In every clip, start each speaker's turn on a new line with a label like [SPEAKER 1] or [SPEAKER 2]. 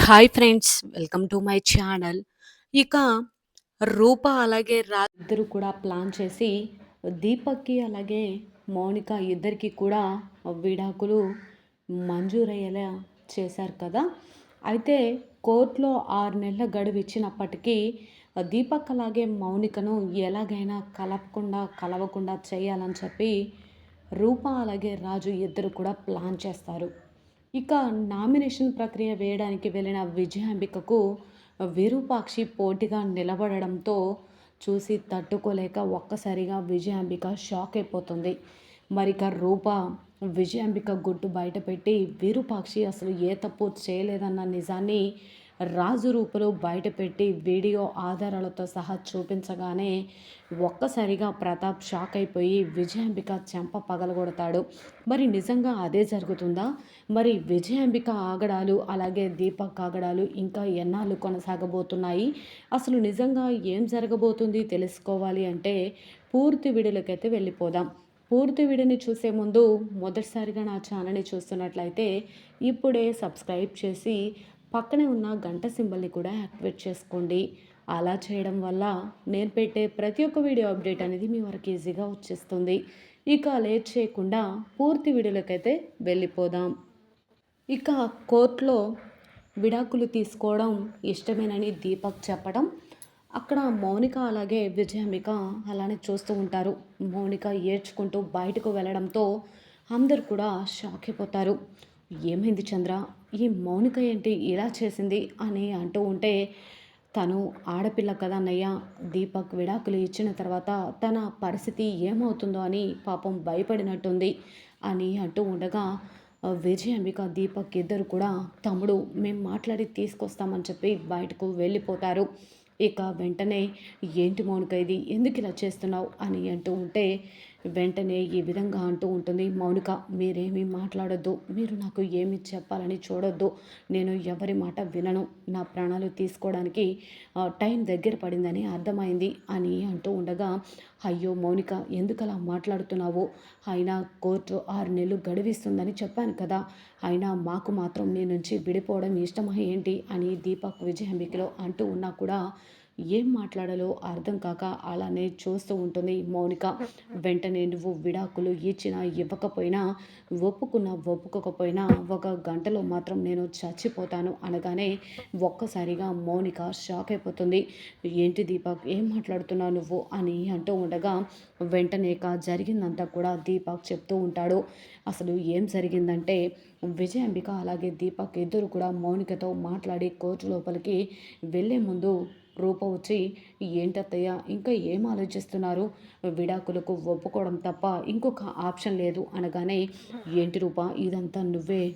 [SPEAKER 1] Hi friends welcome to my channel. ఇక రూప అలాగే రా ఇద్దరు కూడా ప్లాన్ చేసి దీపక్కి అలాగే మౌనిక ఇద్దరికి కూడా విడాకులు మంజూరయ్యేలా చేశారు కదా. అయితే కోర్టులో ఆరు నెలల గడువు ఇచ్చినప్పటికీ దీపక్ అలాగే మౌనికను ఎలాగైనా కలపకుండా కలవకుండా చేయాలని చెప్పి రూప అలాగే రాజు ఇద్దరు కూడా ప్లాన్ చేస్తారు. ఇక నామినేషన్ ప్రక్రియ వేయడానికి వెళ్ళిన విజయాంబికకు విరూపాక్షి పోటీగా నిలబడడంతో చూసి తట్టుకోలేక ఒక్కసారిగా విజయాంబిక షాక్ అయిపోతుంది. మరిక రూప విజయాంబిక గుట్టు బయటపెట్టి విరూపాక్షి అసలు ఏ తప్పు చేయలేదన్న నిజాన్ని రాజు రూపులో బయటపెట్టి వీడియో ఆధారాలతో సహా చూపించగానే ఒక్కసారిగా ప్రతాప్ షాక్ అయిపోయి విజయాంబిక చెంప పగలగొడతాడు. మరి నిజంగా అదే జరుగుతుందా? మరి విజయాంబిక ఆగడాలు అలాగే దీపక్ ఆగడాలు ఇంకా ఎన్నాళ్ళు కొనసాగబోతున్నాయి? అసలు నిజంగా ఏం జరగబోతుంది తెలుసుకోవాలి అంటే పూర్తి వీడియోలకైతే వెళ్ళిపోదాం. పూర్తి వీడియోని చూసే ముందు మొదటిసారిగా నా ఛానల్ని చూస్తున్నట్లయితే ఇప్పుడే సబ్స్క్రైబ్ చేసి పక్కనే ఉన్న గంట సింబల్ని కూడా యాక్టివేట్ చేసుకోండి. అలా చేయడం వల్ల నేను పెట్టే ప్రతి ఒక్క వీడియో అప్డేట్ అనేది మీ వరకు ఈజీగా వచ్చేస్తుంది. ఇక లేట్ చేయకుండా పూర్తి వీడియోలకైతే వెళ్ళిపోదాం. ఇక కోర్టులో విడాకులు తీసుకోవడం ఇష్టమేనని దీపక్ చెప్పడం అక్కడ మౌనిక అలాగే విజయమిక అలానే చూస్తూ ఉంటారు. మౌనిక ఏడ్చుకుంటూ బయటకు వెళ్ళడంతో అందరు కూడా షాక్ అయిపోతారు. ఏమైంది చంద్ర? ఈ మౌనిక ఏంటి ఇలా చేసింది అని అంటూ ఉంటే తను ఆడపిల్ల కదా అన్నయ్య? దీపక్ విడాకులు ఇచ్చిన తర్వాత తన పరిస్థితి ఏమవుతుందో అని పాపం భయపడినట్టుంది అని అంటూ ఉండగా విజయ అంబిక దీపక్ ఇద్దరు కూడా తమ్ముడు మేము మాట్లాడి తీసుకొస్తామని చెప్పి బయటకు వెళ్ళిపోతారు. ఇక వెంటనే ఏంటి మౌనిక ఇది? ఎందుకు ఇలా చేస్తున్నావు? అని అంటూ ఉంటే వెంటనే ఈ విధంగా అంటూ ఉంటుంది మౌనిక మీరేమీ మాట్లాడొద్దు మీరు నాకు ఏమి చెప్పాలని చూడొద్దు నేను ఎవరి మాట వినను నా ప్రాణాలు తీసుకోవడానికి టైం దగ్గర పడిందని అర్థమైంది అని అంటూ ఉండగా అయ్యో మౌనిక ఎందుకలా మాట్లాడుతున్నావు? అయినా కోర్టు ఆరు నెలలు గడివిస్తుందని చెప్పాను కదా అయినా మాకు మాత్రం నీ నుంచి విడిపోవడం ఇష్టమా ఏంటి? అని దీపక్ విజయంబికలో అంటూ ఉన్నా కూడా ఏం మాట్లాడాలో అర్థం కాక అలానే చూస్తూ ఉంటుంది మౌనిక. వెంటనే నువ్వు విడాకులు ఇచ్చినా ఇవ్వకపోయినా ఒప్పుకున్నా ఒప్పుకోకపోయినా ఒక గంటలో మాత్రం నేను చచ్చిపోతాను అనగానే ఒక్కసారిగా మౌనిక షాక్ అయిపోతుంది. ఏంటి దీపక్ ఏం మాట్లాడుతున్నావు నువ్వు అని అంటూ ఉండగా వెంటనే జరిగిందంతా కూడా దీపక్ చెప్తూ ఉంటాడు. అసలు ఏం జరిగిందంటే విజయాంబిక అలాగే దీపక్ ఇద్దరు కూడా మౌనికతో మాట్లాడి కోర్టు లోపలికి వెళ్ళే ముందు రూప వచ్చి ఏంటత్తయ్య ఇంకా ఏం ఆలోచిస్తున్నారు? విడాకులకు ఒప్పుకోవడం తప్ప ఇంకొక ఆప్షన్ లేదు అనగానే ఏంటి రూప ఇదంతా నువ్వే?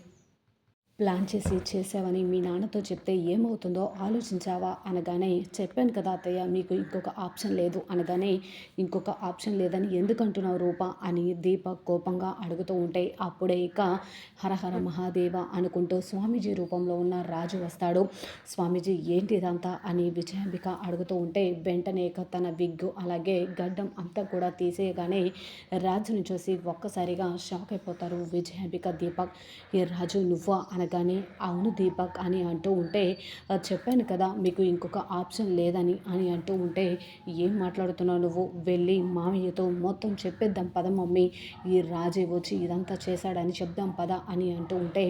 [SPEAKER 1] ప్లాన్ చేసి చేసావని మీ నాన్నతో చెప్తే ఏమవుతుందో ఆలోచించావా అనగానే చెప్పాను కదా అత్తయ్య మీకు ఇంకొక ఆప్షన్ లేదు అనగానే ఇంకొక ఆప్షన్ లేదని ఎందుకు అంటున్నావు రూప అని దీప కోపంగా అడుగుతూ ఉంటే అప్పుడే ఇక హరహర మహాదేవ అనుకుంటూ స్వామీజీ రూపంలో ఉన్న రాజు వస్తాడు. స్వామీజీ ఏంటి ఇదంతా అని విజయాంబిక అడుగుతూ ఉంటే వెంటనే ఇక తన విగ్గు అలాగే గడ్డం అంతా కూడా తీసేయగానే రాజుని చూసి ఒక్కసారిగా షాక్ అయిపోతారు విజయాంబిక దీపక్. ఈ రాజు నువ్వు అని అనగానే అవును దీపక్ అని అంటూ ఉంటే చెప్పాను కదా మీకు ఇంకొక ఆప్షన్ లేదని అని అంటూ ఉంటే ఏం మాట్లాడుతున్నావు నువ్వు? వెళ్ళి మామయ్యతో మొత్తం చెప్పేద్దాం పద మమ్మీ. ఈ రాజే వచ్చి ఇదంతా చేశాడని చెప్దాం పద అని అంటూ ఉంటే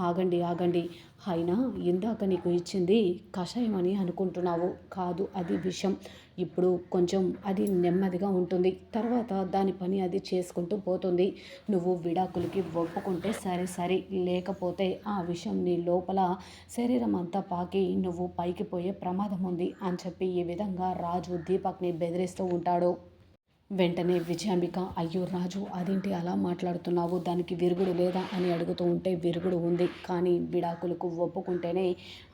[SPEAKER 1] ఆగండి ఆగండి. అయినా ఇందాక నీకు ఇచ్చింది కషాయం అని అనుకుంటున్నావు. కాదు అది విషం. ఇప్పుడు కొంచెం అది నెమ్మదిగా ఉంటుంది. తర్వాత దాని పని అది చేసుకుంటూ పోతుంది. నువ్వు విడాకులకి ఒప్పుకుంటే సరే సరే. లేకపోతే ఆ విషయం నీ లోపల శరీరం అంతా పాకి నువ్వు పైకి పోయే ప్రమాదం ఉంది అని చెప్పి ఈ విధంగా రాజు దీపక్ని బెదిరిస్తూ ఉంటాడు. వెంటనే విజయాంబిక అయ్యో రాజు అదేంటి అలా మాట్లాడుతున్నావు? దానికి విరుగుడు లేదా? అని అడుగుతూ ఉంటే విరుగుడు ఉంది. కానీ విడాకులకు ఒప్పుకుంటేనే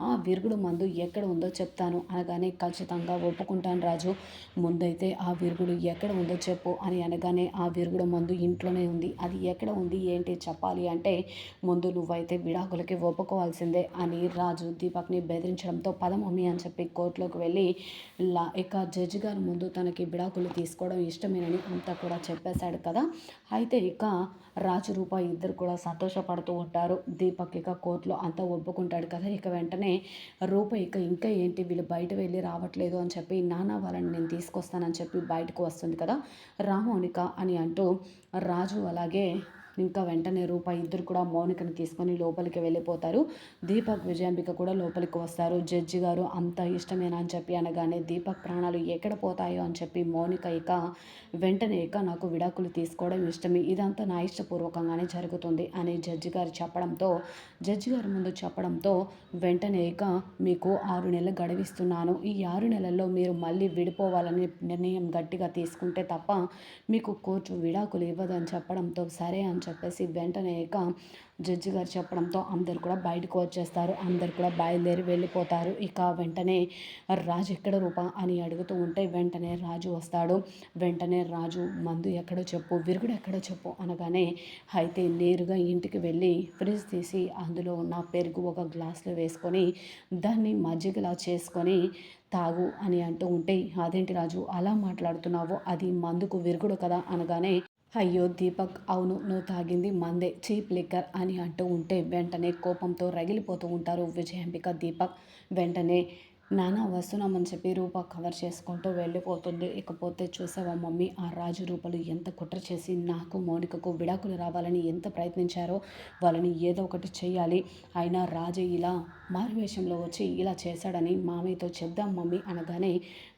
[SPEAKER 1] ఆ విరుగుడు మందు ఎక్కడ ఉందో చెప్తాను అనగానే ఖచ్చితంగా ఒప్పుకుంటాను రాజు. ముందైతే ఆ విరుగుడు ఎక్కడ ఉందో చెప్పు అని అనగానే ఆ విరుగుడు మందు ఇంట్లోనే ఉంది. అది ఎక్కడ ఉంది? ఏంటి? చెప్పాలి అంటే ముందు నువ్వైతే విడాకులకి ఒప్పుకోవాల్సిందే అని రాజు దీపక్ని బెదిరించడంతో పదమమ్మి అని చెప్పి కోర్టులోకి వెళ్ళి లా ఇక జడ్జి గారి ముందు తనకి విడాకులు తీసుకోవడం ఇష్టం ఇష్టమేనని అంతా కూడా చెప్పేశాడు కదా. అయితే ఇక రాజు రూప ఇద్దరు కూడా సంతోషపడుతూ ఉంటారు. దీపక్ ఇక కోర్టులో అంతా ఒప్పుకుంటాడు కదా. ఇక వెంటనే రూప ఇక ఇంకా ఏంటి? వీళ్ళు బయట వెళ్ళి రావట్లేదు అని చెప్పి నాన్న వాళ్ళని నేను తీసుకొస్తానని చెప్పి బయటకు వస్తుంది కదా రామోనిక అని అంటూ రాజు అలాగే ఇంకా వెంటనే రూప ఇద్దరు కూడా మౌనికను తీసుకొని లోపలికి వెళ్ళిపోతారు. దీపక్ విజయాంబిక కూడా లోపలికి వస్తారు. జడ్జి గారు అంత ఇష్టమేనా? అని చెప్పి అనగానే దీపక్ ప్రాణాలు ఎక్కడ పోతాయో? అని చెప్పి మౌనిక ఇక వెంటనే ఇక నాకు విడాకులు తీసుకోవడం ఇష్టమే. ఇదంతా నా ఇష్టపూర్వకంగానే జరుగుతుంది అని జడ్జి గారు చెప్పడంతో జడ్జి గారి ముందు చెప్పడంతో వెంటనే ఇక మీకు ఆరు నెలలు గడవిస్తున్నాను. ఈ ఆరు నెలల్లో మీరు మళ్ళీ విడిపోవాలని నిర్ణయం గట్టిగా తీసుకుంటే తప్ప మీకు కోర్టు విడాకులు ఇవ్వదని చెప్పడంతో సరే అని చెప్పేసి వెంటనే ఇక జడ్జి గారు చెప్పడంతో అందరు కూడా బయటకు వచ్చేస్తారు. అందరు కూడా బయలుదేరి వెళ్ళిపోతారు. ఇక వెంటనే రాజు ఎక్కడ రూప అని అడుగుతూ ఉంటే వెంటనే రాజు వస్తాడు. వెంటనే రాజు మందు ఎక్కడో చెప్పు విరుగుడు ఎక్కడో చెప్పు అనగానే అయితే నేరుగా ఇంటికి వెళ్ళి ఫ్రిడ్జ్ తీసి అందులో ఉన్న పెరుగు ఒక గ్లాస్లో వేసుకొని దాన్ని మజ్జిగలా చేసుకొని తాగు అని అంటూ ఉంటే అదేంటి రాజు అలా మాట్లాడుతున్నావు? అది మందుకు విరుగుడు కదా అనగానే అయ్యో దీపక్ అవును నువ్వు తాగింది మందే చీప్ లిక్కర్ అని అంటూ ఉంటే వెంటనే కోపంతో రగిలిపోతూ ఉంటారు విజయాంబిక దీపక్. వెంటనే నానా వస్తున్నామని చెప్పి రూప కవర్ చేసుకుంటూ వెళ్ళిపోతుంది. ఇకపోతే చూసావా మమ్మీ ఆ రాజు రూపలు ఎంత కుట్ర చేసి నాకు మౌనికకు విడాకులు రావాలని ఎంత ప్రయత్నించారో? వాళ్ళని ఏదో ఒకటి చేయాలి అయినా రాజు ఇలా మారువేషంలో వచ్చి ఇలా చేశాడని మామయ్యతో చెప్దాం మమ్మీ అనగానే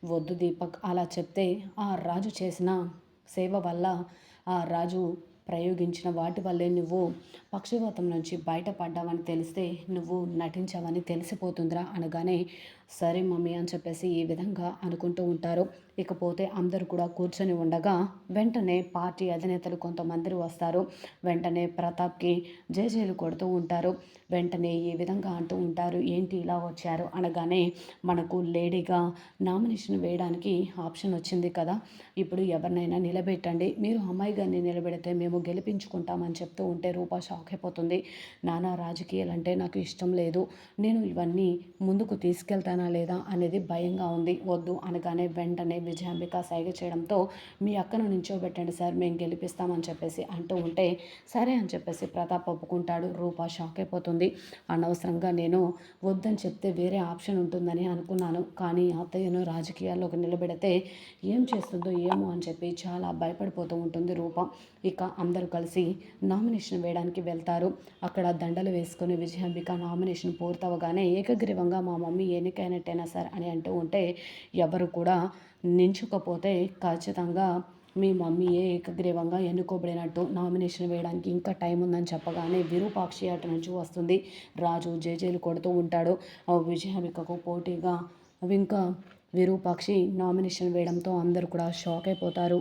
[SPEAKER 1] వద్దు దీపక్ అలా చెప్తే ఆ రాజు చేసిన సేవ వల్ల ఆ రాజు ప్రయోగించిన వాటి వల్లే నువ్వు పక్షవాతం నుంచి బయటపడ్డావని తెలిస్తే నువ్వు నటించావని తెలిసిపోతుందిరా అనగానే సరే మమ్మీ అని చెప్పేసి ఈ విధంగా అనుకుంటూ ఉంటారు. ఇకపోతే అందరూ కూడా కూర్చొని ఉండగా వెంటనే పార్టీ అధినేతలు కొంతమంది వస్తారు. వెంటనే ప్రతాప్కి జేజేలు కొడుతూ ఉంటారు. వెంటనే ఈ విధంగా అంటూ ఉంటారు. ఏంటి ఇలా వచ్చారు అనగానే మనకు లేడీగా నామినేషన్ వేయడానికి ఆప్షన్ వచ్చింది కదా. ఇప్పుడు ఎవరినైనా నిలబెట్టండి. మీరు అమ్మాయి గారిని నిలబెడితే మేము గెలిపించుకుంటామని చెప్తూ ఉంటే రూపా షాక్ అయిపోతుంది. నానా రాజకీయాలు అంటే నాకు ఇష్టం లేదు. నేను ఇవన్నీ ముందుకు తీసుకెళ్తాను. లేదా అనేది భయంగా ఉంది. వద్దు అనగానే వెంటనే విజయాంబిక సైగ చేయడంతో మీ అక్కను నించోబెట్టండి సార్ మేము గెలిపిస్తామని చెప్పేసి అంటూ ఉంటే సరే అని చెప్పేసి ప్రతాప్ ఒప్పుకుంటాడు. రూప షాక్ అయిపోతుంది. అనవసరంగా నేను వద్దని చెప్తే వేరే ఆప్షన్ ఉంటుందని అనుకున్నాను. కానీ అత్తయ్యను రాజకీయాల్లోకి నిలబెడితే ఏం చేస్తుందో ఏమో అని చెప్పి చాలా భయపడిపోతూ ఉంటుంది రూప. ఇక అందరూ కలిసి నామినేషన్ వేయడానికి వెళ్తారు. అక్కడ దండలు వేసుకుని విజయాంబిక నామినేషన్ పూర్తవగానే ఏకగ్రీవంగా మా మమ్మీ ఎన్నికైనట్టేనా సార్ అని అంటూ ఉంటే ఎవరు కూడా నించుకపోతే ఖచ్చితంగా మీ మమ్మీ ఏకగ్రీవంగా ఎన్నుకోబడినట్టు నామినేషన్ వేయడానికి ఇంకా టైం ఉందని చెప్పగానే విరూపాక్షి అటు నుంచి వస్తుంది. రాజు జేజేలు కొడుతూ ఉంటాడు. విజయాంబికకు పోటీగా ఇంకా విరూపాక్షి నామినేషన్ వేయడంతో అందరూ కూడా షాక్ అయిపోతారు.